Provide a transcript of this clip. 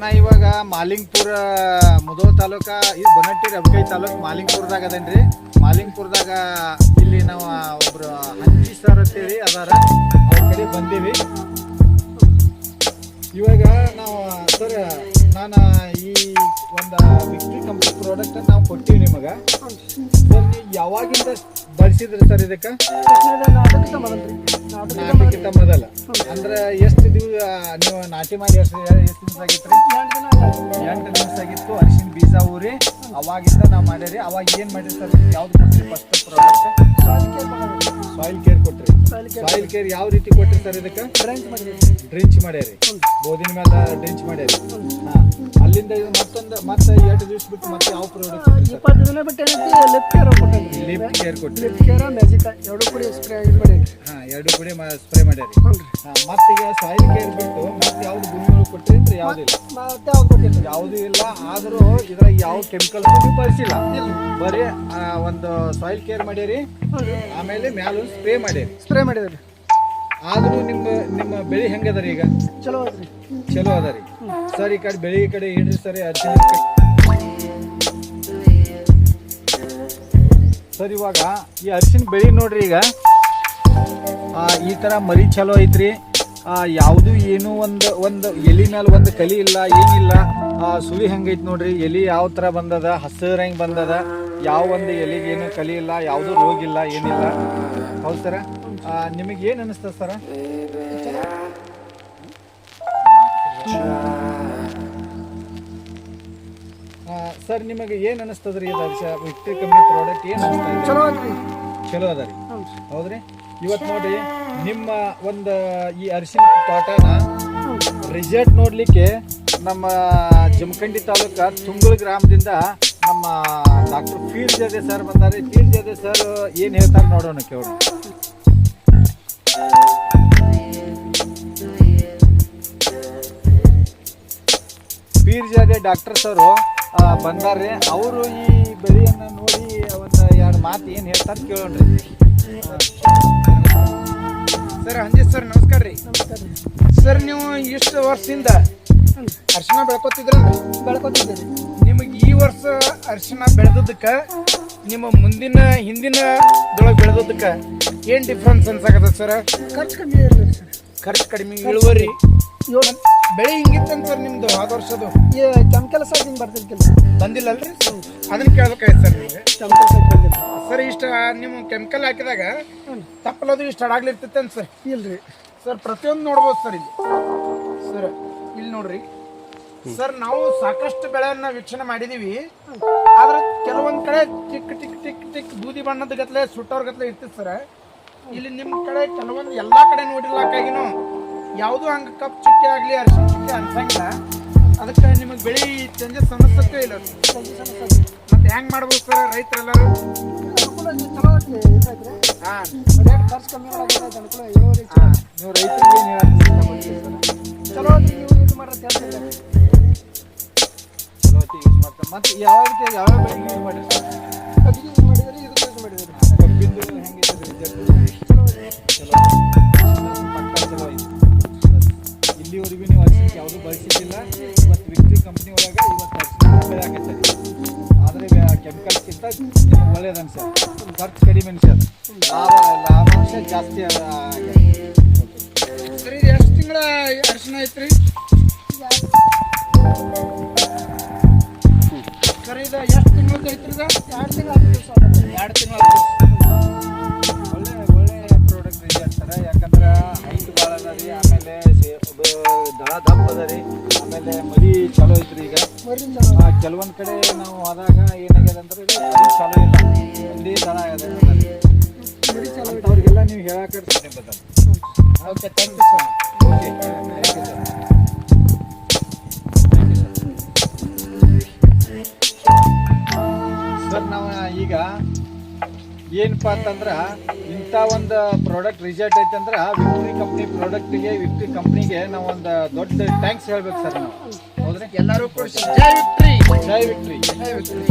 ನಾ ಇವಾಗ ಮಾಲಿಂಗ್ಪುರ ಮುದೋ ತಾಲೂಕ ಇದು ಬನಟ್ಟಿ ರಬಕೈ ತಾಲೂಕ್ ಮಾಲಿಂಗ್ಪುರದಾಗ ಅದೇನ್ರಿ? ಮಾಲಿಂಗ್ಪುರದಾಗ ಇಲ್ಲಿ ನಾವು ಒಬ್ರು ಹಂಚಿ ಸರ್ ಅಂತೇಳಿ ಅದಾರ. ಅವ್ರ ಕಡೆ ಬಂದೀವಿ. ಇವಾಗ ನಾವು ಸರ್ ನಾನು ಈ ಒಂದು ವಿಕ್ಟ್ರಿ ಕಂಪ್ನಿ ಪ್ರಾಡಕ್ಟ್ ನಾವು ಕೊಟ್ಟಿವಿ ನಿಮಗೆ. ಸರ್ ನೀವು ಯಾವಾಗಿಂದ ಬಳಸಿದ್ರಿ ಸರ್ ಇದಕ್ಕೆ? ಮೊದಲ. ಅಂದ್ರೆ ಎಷ್ಟು ದಿವ ನೀವು ನಾಟಿ ಮಾಡಿ ಎಷ್ಟು ಎಷ್ಟು ದಿವಸ ಆಗಿತ್ತು ಎಂಟು ದಿವಸ ಆಗಿತ್ತು ಅರಿಶಿನ ಬೀಜ ಊರಿ ಅವಾಗಿಂದ ನಾವು ಮಾಡ್ಯಾರಿ ಅವಾಗ ಏನು ಮಾಡಿರಿ ಸರ್? ಯಾವ್ದು ಕೊಟ್ರಿ ಫಸ್ಟ್ ಪ್ರಾಡಕ್ಟ್ ಸಾಯಿಲ್ ಕೇರ್ ಕೊಟ್ರಿ. ಸಾಯಿಲ್ ಕೇರ್ ಯಾವ ರೀತಿ ಕೊಟ್ಟಿರಿ ಸರ್ ಇದಕ್ಕೆ? ಡ್ರಿಂಚ್ ಮಾಡ್ಯಾರಿ. ಬೋದಿನ ಮೇಲೆ ಡ್ರಿಂಚ್ ಮಾಡ್ಯಾರಿ. ಅಲ್ಲಿಂದ ಮತ್ತೊಂದು ಮತ್ತೆ ಎರಡು ದಿವಸ ಬಿಟ್ಟು ಮತ್ತೆ ಯಾವ ಪ್ರಾಡಕ್ಟ್ ಇಪ್ಪತ್ತು ದಿನ ಬಿಟ್ಟು ಲೆಫ್ಟ್ ಕೇರ್ ಕೊಟ್ಟಂಗೆ ಲಿಪ್ ಕೇರ್ ಕೊಟ್ಟಿರಿ ಕೇರ್ ಮ್ಯಾಜಿಕ್ ಎರಡು ಕೂಡಿ ಸ್ಪ್ರೇ ಇದು ಮಾಡಿ. ಹಾ ಎರಡು ಕೂಡ ಸ್ಪ್ರೇ ಮಾಡ್ಯಾರಿ ಹ್ಞೂ ಮತ್ತೆ ಈಗ ಸಾಯಿಲ್ ಕೇರ್ ಬಿಟ್ಟು ಮತ್ತೆ ಯಾವ್ದು ಗುಣಗಳು ಕೊಟ್ರಿ ಅಂದ್ರೆ ಯಾವುದಿಲ್ಲ ಮತ್ತೆ ಯಾವ್ದು ಕೊಟ್ಟಿಲ್ಲ. ಯಾವುದೂ ಇಲ್ಲ ಆದರೂ ಇದ್ರಾಗ ಯಾವ ಕೆಮಿಕಲ್ ಬಳಸಿಲ್ಲ ಬರೀ ಒಂದು ಸಾಯಿಲ್ ಕೇರ್ ಮಾಡ್ಯಾರಿ ಆಮೇಲೆ ಮ್ಯಾಲ ಸ್ಪ್ರೇ ಮಾಡ್ಯಾರಿ ಸ್ಪ್ರೇ ಮಾಡಿದ್ರಿ ಆದರೂ ನಿಮ್ಮ ನಿಮ್ಮ ಬೆಳೆ ಹೆಂಗದರಿ ಈಗ? ಚಲೋ ಅದ ರೀ. ಚಲೋ ಅದ ರೀ. ಸರ್ ಈ ಕಡೆ ಬೆಳೆ ಈ ಕಡೆ ಇಡ್ರಿ ಸರಿ ಅರ್ಜುನ ಸರ್, ಇವಾಗ ಈ ಅರಿಶಿನ ಬೆಳೆ ನೋಡ್ರಿ ಈಗ. ಈ ಥರ ಮರಿ ಚಲೋ ಐತ್ರಿ. ಯಾವುದು ಏನು ಒಂದು ಒಂದು ಎಲಿ ಮೇಲೆ ಒಂದು ಕಲಿ ಇಲ್ಲ, ಏನಿಲ್ಲ. ಸುಳಿ ಹೆಂಗೈತಿ ನೋಡ್ರಿ. ಎಲಿ ಯಾವ ಥರ ಬಂದದ, ಹಸಿರು ಹೆಂಗೆ ಬಂದದ, ಯಾವ ಒಂದು ಎಲಿಗೆ ಏನು ಕಲಿ ಇಲ್ಲ, ಯಾವುದು ರೋಗ ಇಲ್ಲ, ಏನಿಲ್ಲ. ಹೌದು ಸರ? ನಿಮಗೆ ಏನು ಅನಿಸ್ತದೆ ಸರ? ಸರ್ ನಿಮಗೆ ಏನು ಅನಿಸ್ತದ್ರಿ ರೀ ಅರಿಶ ವಿಕ್ಟ್ರಿ ಕಂಪ್ನಿ ಪ್ರಾಡಕ್ಟ್ ಏನು ಅನಿಸ್ತಾ ಇದೆ? ಚಲೋ ಐತ್ರಿ ಚಲೋ ಅದ ರೀ. ಹೌದ್ರಿ? ಇವತ್ತು ನೋಡಿ ನಿಮ್ಮ ಒಂದು ಈ ಅರಿಶಿನ ತೋಟನ ರಿಸಲ್ಟ್ ನೋಡ್ಲಿಕ್ಕೆ ನಮ್ಮ ಜಮಖಂಡಿ ತಾಲೂಕ ತುಂಗುಳ ಗ್ರಾಮದಿಂದ ನಮ್ಮ ಡಾಕ್ಟರ್ ಫೀರ್ ಜದೆ ಸರ್ ಬಂದಾರೆ. ಫೀರ್ ಜದೆ ಸರ್ ಏನು ಹೇಳ್ತಾರೆ ನೋಡೋಣ ಕೇಳೋಣ. ಪೀರ್ ಜಾದೆ ಡಾಕ್ಟರ್ ಸರು ಬಂದಾರೆ ಅವರು ಈ ಬೆಳೆಯನ್ನು ನೋಡಿ ಒಂದು ಎರಡು ಮಾತು ಏನು ಹೇಳ್ತಾರೆ ಕೇಳೋಣ್ರಿ. ಸರ್ ಅಂಜಿ ಸರ್ ನಮಸ್ಕಾರ ರೀ. ಸರ್ ನೀವು ಇಷ್ಟು ವರ್ಷದಿಂದ ಅರ್ಶಿನ ಬೆಳ್ಕೊತಿದ್ರ ಬೆಳ್ಕೊತಿದ್ದೀರಿ ನಿಮಗೆ ಈ ವರ್ಷ ಅರ್ಶಿನ ಬೆಳೆದದಕ್ಕೆ ನಿಮ್ಮ ಮುಂದಿನ ಹಿಂದಿನ ದೊಳಗೆ ಬೆಳೆದದಕ್ಕೆ ಏನು ಡಿಫ್ರೆನ್ಸ್ ಅನ್ಸಾಕತ್ತ ಸರ್? ಖರ್ಚು ಕಡಿಮೆ ಖರ್ಚು ಕಡಿಮೆ ಇಳುವರಿ. ಬೆಳೆ ಹಿಂಗಿತ್ತಂತ ಸರ್ ನಿಮ್ದು ಆದ ವರ್ಷದು? ಈ ಕೆಮಿಕಲ್ ಸೈಡ್ ಹಿಂಗೆ ಬಂದಿಲ್ಲ ಅಲ್ರಿ ಅದನ್ನ ಕೇಳ್ಬೇಕಾಯ್ತು ಸರ್ ನಿಮಗೆ. ಕೆಮಿಕಲ್ ಸೈಡ್ ಬಂದಿಲ್ಲ ಸರ್ ಇಷ್ಟ ನಿಮ್ಮ ಕೆಮಿಕಲ್ ಹಾಕಿದಾಗ ತಪ್ಪಲದು ಇಷ್ಟ ಹಾಡಾಗ್ಲಿರ್ತೈತೆ ಸರ್. ಇಲ್ರಿ. ಸರ್ ಪ್ರತಿಯೊಂದು ನೋಡ್ಬೋದು ಸರ್ ಇಲ್ಲಿ. ಸರ್ ಇಲ್ಲಿ ನೋಡ್ರಿ. ಸರ್ ನಾವು ಸಾಕಷ್ಟು ಬೆಳೆಯನ್ನ ವೀಕ್ಷಣೆ ಮಾಡಿದೀವಿ. ಆದ್ರೆ ಕೆಲವೊಂದ್ ಕಡೆ ಟಿಕ್ ಟಿಕ್ ಟಿಕ್ ಟಿಕ್ ಬೂದಿ ಬಣ್ಣದ ಗತ್ಲೆ ಸುಟ್ಟವ್ರ ಗತ್ಲೆ ಇರ್ತೈತೆ ಸರ್. ಇಲ್ಲಿ ನಿಮ್ಮ ಕಡೆ ಕೆಲವೊಂದು ಎಲ್ಲಾ ಕಡೆ ನೋಡಿರ್ಲಾಕಾಗಿನು ಯಾವುದು ಹಂಗೆ ಕಪ್ ಚುಕ್ಕೆ ಆಗಲಿ ಅರಿಶಿನ ಚುಕ್ಕೆ ಅನ್ಸಂಗಿಲ್ಲ ಅದಕ್ಕೆ ನಿಮಗೆ ಬೆಳಿ ಚೇಂಜಸ್ ಸಮಸ್ಯೆ ಇಲ್ಲ. ಮತ್ತೆ ಹೆಂಗ್ ಮಾಡ್ಬೋದು ಸರ್ ರೈತರೆಲ್ಲರೂ ಇದು ಹಾ. ನೀವು ರೈತರಿಗೆ ಚಲೋ ಇದು ಯಾವ ರೀತಿ ಹೆಂಗಿದೆ ಚಲೋ ಚಲೋ ಪಕ್ಕ ಚಲೋ ಐತಿ ಇಲ್ಲಿವರೆಗೂ ನೀವು ಅರಿಶಿನ ಯಾವುದು ಬಳಸಿದ್ದಿಲ್ಲ. ಇವತ್ತು ವಿಕ್ಟ್ರಿ ಕಂಪ್ನಿ ಒಳಗೆ ಇವತ್ತು ಅರಿಶಿನ ಬೆಳೆ ಆಗೈತೆ ಆದರೆ ಕೆಮಿಕಲ್ಸ್ಗಿಂತ ನಿಮಗೆ ಒಳ್ಳೇದು ಅನ್ಸರ್ ಖರ್ಚು ಕಡಿಮೆ ಅನ್ಸರ್ ಲಾಭ ಲಾಭಾಂಶ ಜಾಸ್ತಿ ಸರ್ ಇದು ಎಷ್ಟು ತಿಂಗಳ ಅರಿಶಿನ ಐತ್ರಿ? ಸರ್ ಇದು ಎಷ್ಟು ತಿಂಗಳದ್ದು ಐತ್ರಿ ಇದು? ಎರಡು ತಿಂಗಳ ಎರಡು ತಿಂಗಳ ಒಳ್ಳೆ ಒಳ್ಳೆ ಪ್ರಾಡಕ್ಟ್ ಇದೆ ಅಂತಾರೆ ಯಾಕಂದ್ರೆ ಹೈಟ್ ಭಾಳ ಅದ ರೀ ಆಮೇಲೆ ದಳ ದಪ್ಪ ಅದ ರೀ. ಆಮೇಲೆ ಮರಿ ಚಲೋ ಐತ್ರಿ ಈಗ. ಕೆಲವೊಂದು ಕಡೆ ನಾವು ಹೋದಾಗ ಏನಾಗ್ಯದ ಅಂದ್ರೆ ಚಲೋ ಇಲ್ಲ. ಒಂದೇ ದಳ ಐತ್ರಿ ಅವ್ರಿಗೆಲ್ಲ ನೀವು ಹೇಳಕ್ಕೆ okay thank you sir okay thank you sir ಏನಪ್ಪ ಅಂತಂದ್ರೆ ಇಂಥ ಒಂದು ಪ್ರಾಡಕ್ಟ್ ರಿಸಲ್ಟ್ ಐತೆ ಅಂದ್ರೆ ವಿಕ್ಟ್ರಿ ಕಂಪ್ನಿ ಪ್ರಾಡಕ್ಟಿಗೆ ವಿಕ್ಟ್ರಿ ಕಂಪ್ನಿಗೆ ನಾವು ಒಂದು ದೊಡ್ಡ ಥ್ಯಾಂಕ್ಸ್ ಹೇಳ್ಬೇಕು ಸರ್ ನಾವು. ಹೌದ್ರಿ? ಎಲ್ಲರೂ ಕೂಡ ಜೈ ವಿಕ್ಟ್ರಿ ಜೈ ವಿಕ್ಟ್ರಿ ಜೈ ವಿಕ್ಟ್ರಿ